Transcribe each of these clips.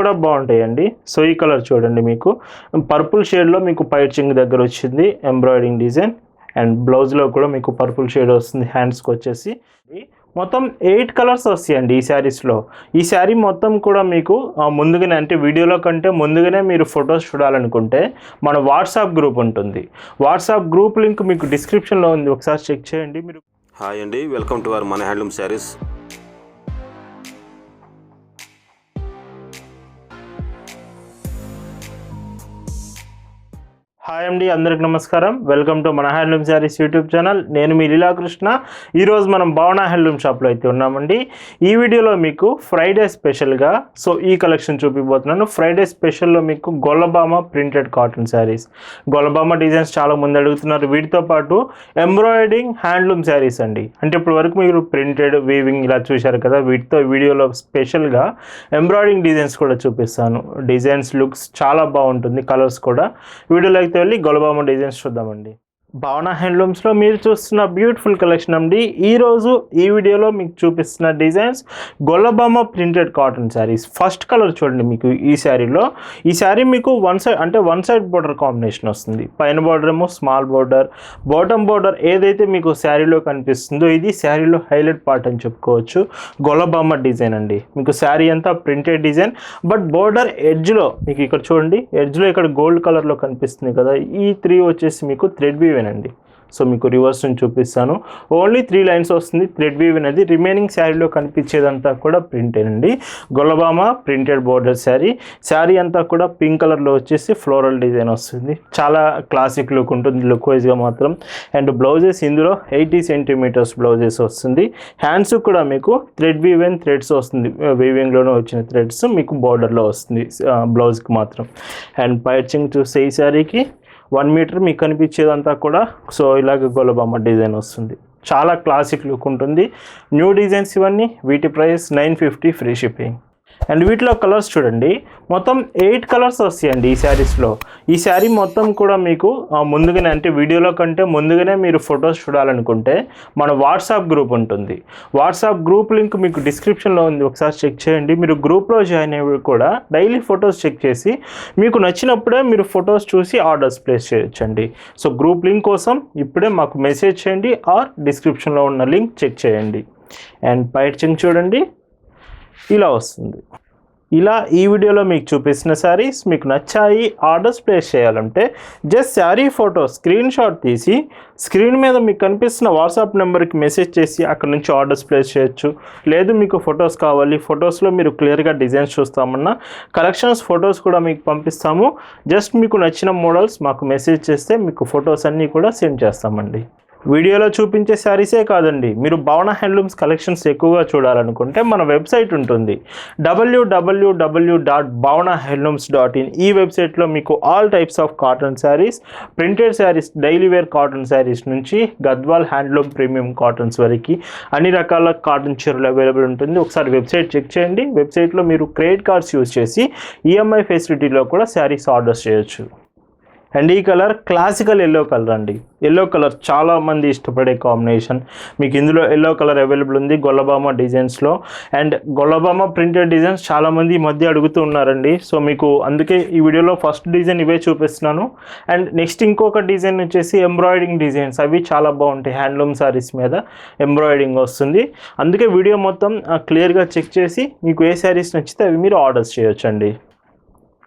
కూడా బాగుంటాయండి. సో ఈ కలర్ చూడండి మీకు. పర్పుల్ షేడ్లో మీకు పైచింగ్ దగ్గర వచ్చింది ఎంబ్రాయిడింగ్ డిజైన్. అండ్ బ్లౌజ్లో కూడా మీకు పర్పుల్ షేడ్ వస్తుంది హ్యాండ్స్కి వచ్చేసి. మొత్తం ఎయిట్ కలర్స్ వస్తాయండి ఈ శారీస్లో. ఈ శారీ మొత్తం కూడా మీకు ముందుగానే అంటే వీడియోలో కంటే ముందుగానే మీరు ఫొటోస్ చూడాలనుకుంటే మన వాట్సాప్ గ్రూప్ ఉంటుంది. వాట్సాప్ గ్రూప్ లింక్ మీకు డిస్క్రిప్షన్లో ఉంది. ఒకసారి చెక్ చేయండి. మీరు హాయ్ అండి. వెల్కమ్ టు అవర్ మన హ్యాండ్లూమ్ శారీస్. హాయ్ అండి అందరికి నమస్కారం. వెల్కమ్ టు మన హ్యాండ్లూమ్ శారీస్ యూట్యూబ్ ఛానల్ నేను మీ లీలాకృష్ణ ఈరోజు మనం భావన హ్యాండ్లూమ్ షాప్లో అయితే ఉన్నామండి. ఈ వీడియోలో మీకు ఫ్రైడే స్పెషల్గా సో ఈ కలెక్షన్ చూపిపోతున్నాను. ఫ్రైడే స్పెషల్లో మీకు Gollabhama printed cotton saris Gollabhama designs చాలా మంది అడుగుతున్నారు. వీటితో పాటు ఎంబ్రాయిడింగ్ హ్యాండ్లూమ్ శారీస్ అండి. అంటే ఇప్పుడు వరకు మీరు ప్రింటెడ్ వీవింగ్ ఇలా చూశారు కదా వీటితో వీడియోలో స్పెషల్గా ఎంబ్రాయిడింగ్ డిజైన్స్ కూడా చూపిస్తాను. డిజైన్స్ లుక్స్ చాలా బాగుంటుంది కలర్స్ కూడా. వీడియోలో అయితే వెళ్ళి గొలబామ డిజైన్స్ చూద్దామండి. భావన హ్యాండ్లూమ్స్లో మీరు చూస్తున్న బ్యూటిఫుల్ కలెక్షన్ అండి. ఈరోజు ఈ వీడియోలో మీకు చూపిస్తున్న designs Gollabhama printed cotton saris. First colour చూడండి మీకు ఈ శారీలో. ఈ శారీ మీకు వన్ సైడ్ అంటే వన్ సైడ్ బోర్డర్ కాంబినేషన్ వస్తుంది. పైన బార్డర్ ఏమో స్మాల్ బోర్డర్ బాటమ్ బోర్డర్ ఏదైతే మీకు శారీలో కనిపిస్తుందో ఇది శారీలో హైలైట్ పార్ట్ అని చెప్పుకోవచ్చు. గొల్లబామ డిజైన్ అండి. మీకు శారీ అంతా ప్రింటెడ్ డిజైన్ బట్ బోర్డర్ ఎడ్జ్లో మీకు ఇక్కడ చూడండి ఎడ్జ్లో ఇక్కడ గోల్డ్ కలర్లో కనిపిస్తుంది కదా. ఈ త్రీ వచ్చేసి మీకు థ్రెడ్ వినండి సో మీకు రివర్స్ నుంచి చూపిస్తాను. ఓన్లీ త్రీ లైన్స్ వస్తుంది. థ్రెడ్ వీవ్ అనేది రిమైనింగ్ శారీలో కనిపించేదంతా కూడా ప్రింటెడ్ అండి ప్రింటెడ్ బోర్డర్ శారీ శారీ అంతా కూడా పింక్ కలర్లో వచ్చేసి ఫ్లోరల్ డిజైన్ వస్తుంది. చాలా క్లాసిక్ లుక్ ఉంటుంది. లుక్ వైజ్గా మాత్రం. అండ్ బ్లౌజెస్ ఇందులో ఎయిటీ సెంటీమీటర్స్ బ్లౌజెస్ వస్తుంది. హ్యాండ్స్ కూడా మీకు థ్రెడ్ వీవ్ అండ్ థ్రెడ్స్ వస్తుంది. Uh, వీవింగ్లోనే వచ్చిన థ్రెడ్స్ మీకు బార్డర్లో వస్తుంది. Uh, బ్లౌజ్కి మాత్రం. అండ్ పైచింగ్ చూస్తే ఈ శారీకి వన్ మీటర్ మీకు కనిపించేదంతా కూడా సో ఇలాగ గొల్లబొమ్మ డిజైన్ వస్తుంది. చాలా క్లాసిక్ లుక్ ఉంటుంది. న్యూ డిజైన్స్ ఇవన్నీ వీటి price nine fifty free shipping. And వీటిలో కలర్స్ చూడండి. మొత్తం ఎయిట్ కలర్స్ వస్తాయండి ఈ శారీస్లో. ఈ శారీ మొత్తం కూడా మీకు ముందుగానే అంటే వీడియోలో కంటే ముందుగానే మీరు ఫొటోస్ చూడాలనుకుంటే మన వాట్సాప్ గ్రూప్ ఉంటుంది. వాట్సాప్ గ్రూప్ లింక్ మీకు డిస్క్రిప్షన్లో ఉంది. ఒకసారి చెక్ చేయండి. మీరు గ్రూప్లో జాయిన్ అయ్యి కూడా డైలీ ఫొటోస్ చెక్ చేసి మీకు నచ్చినప్పుడే మీరు ఫొటోస్ చూసి ఆర్డర్స్ ప్లేస్ చేయొచ్చండి. సో గ్రూప్ లింక్ కోసం ఇప్పుడే మాకు మెసేజ్ చేయండి ఆర్ డిస్క్రిప్షన్లో ఉన్న లింక్ చెక్ చేయండి. అండ్ పైట్ చింగ్ చూడండి. ఇలా వస్తుంది. ఇలా ఈ వీడియోలో మీకు చూపిస్తున్న శారీస్ మీకు నచ్చాయి ఆర్డర్స్ ప్లేస్ చేయాలంటే just sari photo screenshot తీసి స్క్రీన్ మీద మీకు కనిపిస్తున్న వాట్సాప్ నెంబర్కి మెసేజ్ చేసి అక్కడ నుంచి ఆర్డర్స్ ప్లేస్ చేయొచ్చు. లేదు మీకు ఫొటోస్ కావాలి ఫొటోస్లో మీరు క్లియర్గా డిజైన్స్ చూస్తామన్నా కలెక్షన్స్ ఫొటోస్ కూడా మీకు పంపిస్తాము. జస్ట్ మీకు నచ్చిన మోడల్స్ మాకు మెసేజ్ చేస్తే మీకు ఫొటోస్ అన్నీ కూడా సెండ్ చేస్తామండి. వీడియోలో చూపించే శారీసే కాదండి. మీరు భవన హ్యాండ్లూమ్స్ కలెక్షన్స్ ఎక్కువగా చూడాలనుకుంటే మన వెబ్సైట్ ఉంటుంది. డబ్ల్యూడబ్ల్యూడబ్ల్యూ dot Bhavana handlooms dot in ఈ వెబ్సైట్లో మీకు all types of cotton saris printed saris daily wear cotton saris నుంచి గద్వాల్ హ్యాండ్లూమ్ ప్రీమియం కాటన్స్ వరకు అన్ని రకాల కాటన్ చీరలు అవైలబుల్ ఉంటుంది. ఒకసారి వెబ్సైట్ చెక్ చేయండి. వెబ్సైట్లో మీరు క్రెడిట్ కార్డ్స్ యూజ్ చేసి ఈఎంఐ ఫెసిలిటీలో కూడా శారీస్ ఆర్డర్స్ చేయొచ్చు. అండ్ ఈ కలర్ క్లాసికల్ ఎల్లో కలర్ అండి. ఎల్లో కలర్ చాలామంది ఇష్టపడే కాంబినేషన్. మీకు ఇందులో ఎల్లో కలర్ అవైలబుల్ ఉంది గొల్లబామ డిజైన్స్లో అండ్ గొల్లబామ ప్రింటెడ్ డిజైన్స్ చాలామంది ఈ మధ్య అడుగుతూ ఉన్నారండి. సో మీకు అందుకే ఈ వీడియోలో ఫస్ట్ డిజైన్ ఇవే చూపిస్తున్నాను. అండ్ నెక్స్ట్ ఇంకొక డిజైన్ వచ్చేసి ఎంబ్రాయిడింగ్ డిజైన్స్. అవి చాలా బాగుంటాయి హ్యాండ్లూమ్ శారీస్ మీద ఎంబ్రాయిడింగ్ వస్తుంది. అందుకే వీడియో మొత్తం క్లియర్గా చెక్ చేసి మీకు ఏ శారీస్ నచ్చితే అవి మీరు ఆర్డర్స్ చేయొచ్చండి.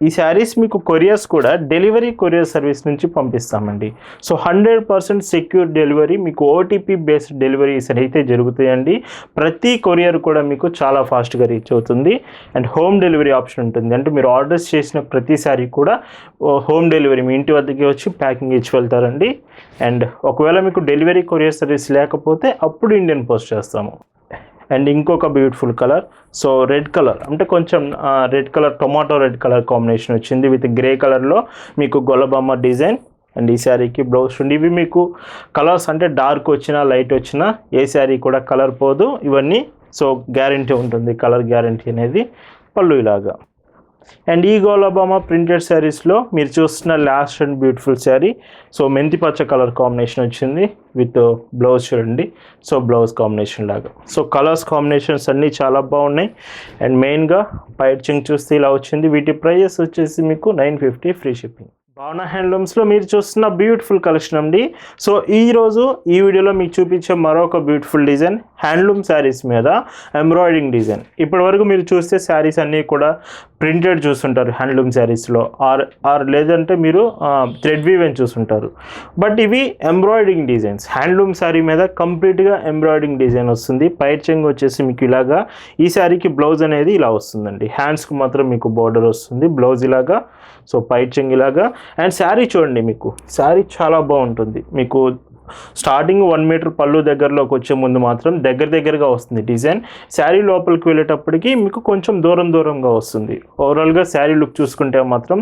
ఈ శారీస్ మీకు కొరియర్స్ కూడా డెలివరీ కొరియర్ సర్వీస్ నుంచి పంపిస్తామండి. So hundred percent secure delivery మీకు ఓటీపీ బేస్డ్ డెలివరీస్ అయితే జరుగుతాయండి. ప్రతి కొరియర్ కూడా మీకు చాలా ఫాస్ట్గా రీచ్ అవుతుంది. అండ్ హోమ్ డెలివరీ ఆప్షన్ ఉంటుంది. అంటే మీరు ఆర్డర్స్ చేసిన ప్రతిసారి కూడా హోమ్ డెలివరీ మీ ఇంటి వద్దకి వచ్చి ప్యాకింగ్ ఇచ్చి వెళ్తారండి. అండ్ ఒకవేళ మీకు డెలివరీ కొరియర్ సర్వీస్ లేకపోతే అప్పుడు ఇండియన్ పోస్ట్ చేస్తాము. అండ్ ఇంకొక beautiful colour so red colour అంటే కొంచెం red colour tomato red colour combination వచ్చింది. విత్ గ్రే కలర్లో మీకు గొల్లబొమ్మ డిజైన్ అండ్ ఈ శారీకి బ్లౌజ్ ఉండి ఇవి మీకు కలర్స్ అంటే డార్క్ వచ్చినా లైట్ వచ్చినా ఏ శారీ కూడా కలర్ పోదు. ఇవన్నీ సో గ్యారంటీ ఉంటుంది. కలర్ గ్యారంటీ అనేది పళ్ళు ఇలాగా. అండ్ ఈ గోలాబామా ప్రింటెడ్ శారీస్లో మీరు చూస్తున్న last and beautiful sari. So మెంతి పచ్చ కలర్ కాంబినేషన్ వచ్చింది విత్ బ్లౌజ్ చూడండి. సో బ్లౌజ్ కాంబినేషన్ లాగా. సో కలర్స్ కాంబినేషన్స్ అన్నీ చాలా బాగున్నాయి. అండ్ మెయిన్గా పైచింగ్ చూస్తే ఇలా వచ్చింది. వీటి ప్రైజెస్ వచ్చేసి మీకు నైన్ ఫిఫ్టీ ఫ్రీ షిప్పింగ్. భావన హ్యాండ్లూమ్స్లో మీరు చూస్తున్న బ్యూటిఫుల్ కలెక్షన్ అండి. సో ఈరోజు ఈ వీడియోలో మీకు చూపించే మరొక బ్యూటిఫుల్ డిజైన్ హ్యాండ్లూమ్ శారీస్ మీద ఎంబ్రాయిడింగ్ డిజైన్. ఇప్పటివరకు మీరు చూస్తే శారీస్ అన్నీ కూడా ప్రింటెడ్ చూస్తుంటారు హ్యాండ్లూమ్ శారీస్లో. ఆర్ ఆర్ లేదంటే మీరు థ్రెడ్ వీవ్ అని చూస్తుంటారు. బట్ ఇవి ఎంబ్రాయిడింగ్ డిజైన్స్. హ్యాండ్లూమ్ శారీ మీద కంప్లీట్గా ఎంబ్రాయిడింగ్ డిజైన్ వస్తుంది. పైట్ చెంగ్ వచ్చేసి మీకు ఇలాగా ఈ శారీకి బ్లౌజ్ అనేది ఇలా వస్తుందండి. హ్యాండ్స్కి మాత్రం మీకు బార్డర్ వస్తుంది. బ్లౌజ్ ఇలాగా సో పైట్ చెంగ్ ఇలాగా. అండ్ శారీ చూడండి మీకు. శారీ చాలా బాగుంటుంది. మీకు స్టార్టింగ్ వన్ మీటర్ పళ్ళు దగ్గరలోకి వచ్చే ముందు మాత్రం దగ్గర దగ్గరగా వస్తుంది డిజైన్. శారీ లోపలికి వెళ్ళేటప్పటికి మీకు కొంచెం దూరం దూరంగా వస్తుంది. ఓవరాల్గా శారీ లుక్ చూసుకుంటే మాత్రం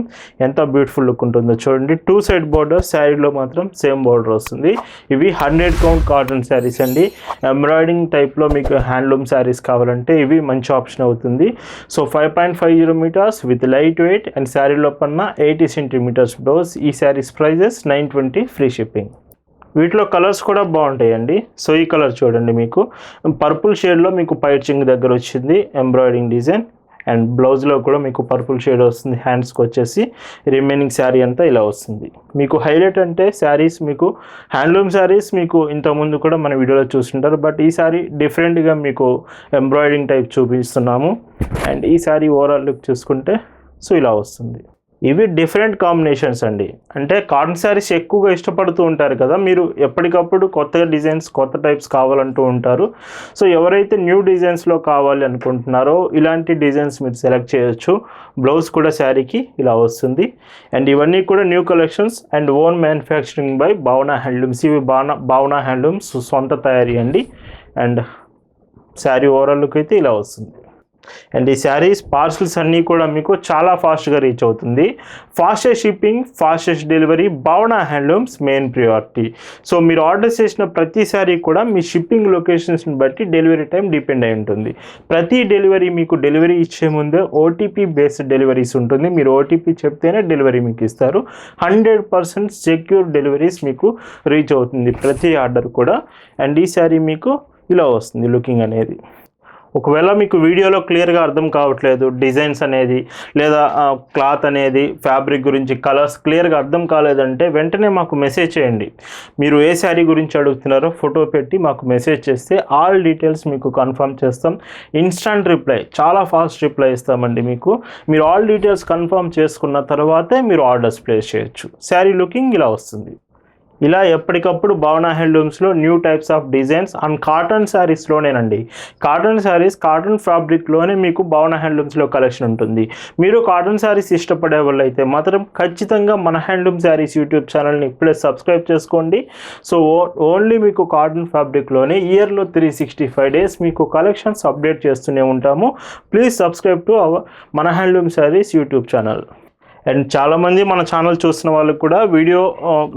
ఎంత బ్యూటిఫుల్ లుక్ ఉంటుందో చూడండి. టూ సైడ్ బార్డర్ శారీలో మాత్రం సేమ్ బార్డర్ వస్తుంది. ఇవి హండ్రెడ్ కౌంట్ కాటన్ శారీస్ అండి. ఎంబ్రాయిడింగ్ టైప్లో మీకు హ్యాండ్లూమ్ శారీస్ కావాలంటే ఇవి మంచి ఆప్షన్ అవుతుంది. So five point five zero metres with light weight and sari లోపల ఎయిటీ సెంటీమీటర్స్ డోస్. ఈ saris prices nine twenty free shipping వీటిలో కలర్స్ కూడా బాగుంటాయండి. సో ఈ కలర్ చూడండి మీకు. పర్పుల్ షేడ్లో మీకు పైచింగ్ దగ్గర వచ్చింది ఎంబ్రాయిడింగ్ డిజైన్. అండ్ బ్లౌజ్లో కూడా మీకు పర్పుల్ షేడ్ వస్తుంది హ్యాండ్స్కి వచ్చేసి రిమైనింగ్ శారీ అంతా ఇలా వస్తుంది. మీకు హైలైట్ అంటే శారీస్ మీకు హ్యాండ్లూమ్ శారీస్ మీకు ఇంతకుముందు కూడా మన వీడియోలో చూస్తుంటారు. బట్ ఈ శారీ డిఫరెంట్గా మీకు ఎంబ్రాయిడింగ్ టైప్ చూపిస్తున్నాము. అండ్ ఈ శారీ ఓవరాల్ లుక్ చూసుకుంటే సో ఇలా వస్తుంది. ఇవి డిఫరెంట్ కాంబినేషన్స్ అండి. అంటే కాటన్ శారీస్ ఎక్కువగా ఇష్టపడుతూ ఉంటారు కదా మీరు ఎప్పటికప్పుడు కొత్త డిజైన్స్ కొత్త టైప్స్ కావాలంటూ ఉంటారు. సో ఎవరైతే న్యూ డిజైన్స్లో కావాలి అనుకుంటున్నారో ఇలాంటి డిజైన్స్ మీరు సెలెక్ట్ చేయొచ్చు. బ్లౌజ్ కూడా శారీకి ఇలా వస్తుంది. అండ్ ఇవన్నీ కూడా new collections and own manufacturing by Bhavana handlooms. ఇవి భావన భావన హ్యాండ్లూమ్స్ సొంత తయారీ అండి. అండ్ శారీ ఓవరాల్ లుక్ అయితే ఇలా వస్తుంది. అండ్ ఈ శారీస్ పార్సల్స్ అన్నీ కూడా మీకు చాలా ఫాస్ట్గా రీచ్ అవుతుంది. Fastest shipping fastest delivery Bhavana handlooms main priority so మీరు ఆర్డర్ చేసిన ప్రతి శారీ కూడా మీ షిప్పింగ్ లొకేషన్స్ని బట్టి డెలివరీ టైం డిపెండ్ అయి ఉంటుంది. ప్రతి డెలివరీ మీకు డెలివరీ ఇచ్చే ముందే ఓటీపీ బేస్డ్ డెలివరీస్ ఉంటుంది. మీరు ఓటీపీ చెప్తేనే డెలివరీ మీకు ఇస్తారు. హండ్రెడ్ పర్సెంట్ సెక్యూర్ డెలివరీస్ మీకు రీచ్ అవుతుంది ప్రతి ఆర్డర్ కూడా. అండ్ ఈ శారీ మీకు ఇలా వస్తుంది లుకింగ్ అనేది. ఒకవేళ మీకు వీడియోలో క్లియర్గా అర్థం కావట్లేదు డిజైన్స్ అనేది లేదా క్లాత్ అనేది ఫ్యాబ్రిక్ గురించి కలర్స్ క్లియర్గా అర్థం కాలేదంటే వెంటనే మాకు మెసేజ్ చేయండి. మీరు ఏ శారీ గురించి అడుగుతున్నారో ఫోటో పెట్టి మాకు మెసేజ్ చేస్తే ఆల్ డీటెయిల్స్ మీకు కన్ఫర్మ్ చేస్తాం. ఇన్స్టంట్ రిప్లై చాలా ఫాస్ట్ రిప్లై ఇస్తామండి మీకు. మీరు ఆల్ డీటెయిల్స్ కన్ఫర్మ్ చేసుకున్న తర్వాతే మీరు ఆర్డర్స్ ప్లేస్ చేయొచ్చు. శారీ లుకింగ్ ఇలా వస్తుంది. ఇలా ఎప్పటికప్పుడు Bhavana హ్యాండ్లూమ్స్లో new types of designs and cotton శారీస్లోనేనండి cotton saris cotton ఫ్యాబ్రిక్లోనే మీకు భావన హ్యాండ్లూమ్స్లో కలెక్షన్ ఉంటుంది. మీరు కాటన్ శారీస్ ఇష్టపడే వాళ్ళు అయితే మాత్రం ఖచ్చితంగా మన హ్యాండ్లూమ్ శారీస్ యూట్యూబ్ ఛానల్ని ఇప్పుడే సబ్స్క్రైబ్ చేసుకోండి. సో ఓన్లీ మీకు కాటన్ ఫ్యాబ్రిక్లోనే ఇయర్లో త్రీ సిక్స్టీ ఫైవ్ డేస్ మీకు కలెక్షన్స్ అప్డేట్ చేస్తూనే ఉంటాము. ప్లీజ్ సబ్స్క్రైబ్ టు అవర్ మన handloom saris YouTube channel. And చాలామంది మన ఛానల్ చూస్తున్న వాళ్ళకి కూడా వీడియో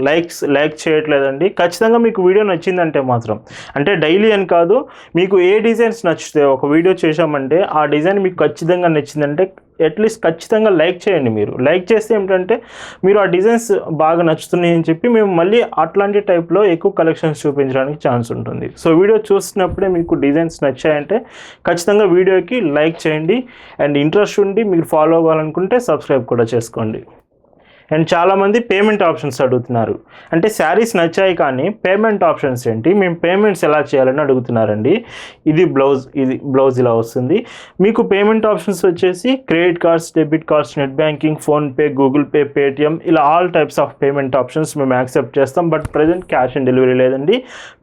లైక్స్ లైక్ చేయట్లేదండి. ఖచ్చితంగా మీకు వీడియో నచ్చిందంటే మాత్రం అంటే డైలీ అని కాదు మీకు ఏ డిజైన్స్ నచ్చితే ఒక వీడియో చేశామంటే ఆ డిజైన్ మీకు ఖచ్చితంగా నచ్చిందంటే అట్లీస్ట్ ఖచ్చితంగా లైక్ చేయండి మీరు. లైక్ చేస్తే ఏమిటంటే మీరు ఆ డిజైన్స్ బాగా నచ్చుతున్నాయి అని చెప్పి మేము మళ్ళీ అట్లాంటి టైప్లో ఎక్కువ కలెక్షన్స్ చూపించడానికి ఛాన్స్ ఉంటుంది. సో వీడియో చూస్తున్నప్పుడే మీకు డిజైన్స్ నచ్చాయంటే ఖచ్చితంగా వీడియోకి లైక్ చేయండి. అండ్ ఇంట్రెస్ట్ ఉండి మీరు ఫాలో అవ్వాలనుకుంటే సబ్స్క్రైబ్ కూడా చేసుకోండి. అండ్ చాలామంది పేమెంట్ ఆప్షన్స్ అడుగుతున్నారు. అంటే శారీస్ నచ్చాయి కానీ పేమెంట్ ఆప్షన్స్ ఏంటి? మేము పేమెంట్స్ ఎలా చేయాలని అడుగుతున్నారండి. ఇది బ్లౌజ్ ఇది బ్లౌజ్ ఇలా వస్తుంది. మీకు పేమెంట్ ఆప్షన్స్ వచ్చేసి credit cards debit cards net banking PhonePe Google Pay Paytm ఇలా all types of payment options మేము యాక్సెప్ట్ చేస్తాం. But present cash on delivery లేదండి.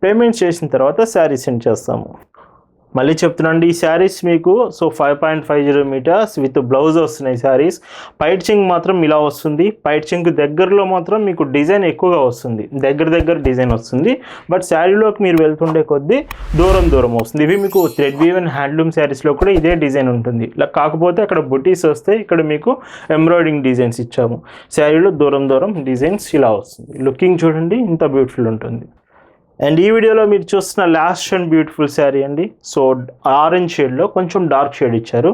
పేమెంట్ చేసిన తర్వాత శారీ సెండ్ చేస్తాము. మళ్ళీ చెప్తున్నాండి ఈ శారీస్ మీకు so five point five zero metres with blouse వస్తున్నాయి శారీస్. పైట్ చింగ్ మాత్రం ఇలా వస్తుంది. పైట్ చింగ్ దగ్గరలో మాత్రం మీకు డిజైన్ ఎక్కువగా వస్తుంది. దగ్గర దగ్గర డిజైన్ వస్తుంది. బట్ శారీలోకి మీరు వెళ్తుండే కొద్దీ దూరం దూరం వస్తుంది. ఇవి మీకు థ్రెడ్ వీవెన్ హ్యాండ్లూమ్ శారీస్లో కూడా ఇదే డిజైన్ ఉంటుంది. ఇలా కాకపోతే అక్కడ బుటీస్ వస్తే ఇక్కడ మీకు ఎంబ్రాయిడింగ్ డిజైన్స్ ఇచ్చాము. శారీలో దూరం దూరం డిజైన్స్ ఇలా వస్తుంది. లుకింగ్ చూడండి ఇంత బ్యూటిఫుల్ ఉంటుంది. అండ్ ఈ వీడియోలో మీరు చూస్తున్న లాస్ట్ అండ్ బ్యూటిఫుల్ శారీ అండి. సో ఆరెంజ్ షేడ్లో కొంచెం డార్క్ షేడ్ ఇచ్చారు.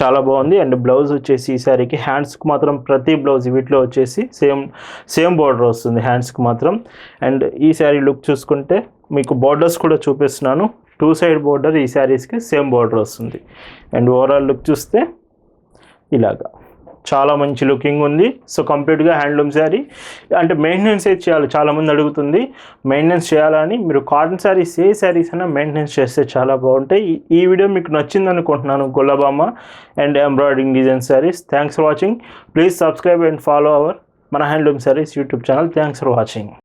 చాలా బాగుంది. అండ్ బ్లౌజ్ వచ్చేసి ఈ శారీకి హ్యాండ్స్కి మాత్రం ప్రతి బ్లౌజ్ వీటిలో వచ్చేసి సేమ్ సేమ్ బార్డర్ వస్తుంది హ్యాండ్స్కి మాత్రం. అండ్ ఈ శారీ లుక్ చూసుకుంటే మీకు బార్డర్స్ కూడా చూపిస్తున్నాను. టూ సైడ్ బార్డర్ ఈ శారీస్కి సేమ్ బార్డర్ వస్తుంది. అండ్ ఓవరాల్ లుక్ చూస్తే ఇలాగా. చాలా మంచి లుకింగ్ ఉంది. సో కంప్లీట్గా హ్యాండ్లూమ్ శారీ. అంటే మెయింటెనెన్స్ అయితే చేయాలి చాలామంది అడుగుతుంది. మెయింటెనెన్స్ చేయాలని మీరు కాటన్ శారీస్ ఏ శారీస్ అయినా మెయింటెనెన్స్ చేస్తే చాలా బాగుంటాయి. ఈ- ఈ వీడియో మీకు నచ్చింది అనుకుంటున్నాను Gollabhamma and embroidering design saris thanks for watching please subscribe and follow our మన handloom saris YouTube channel thanks for watching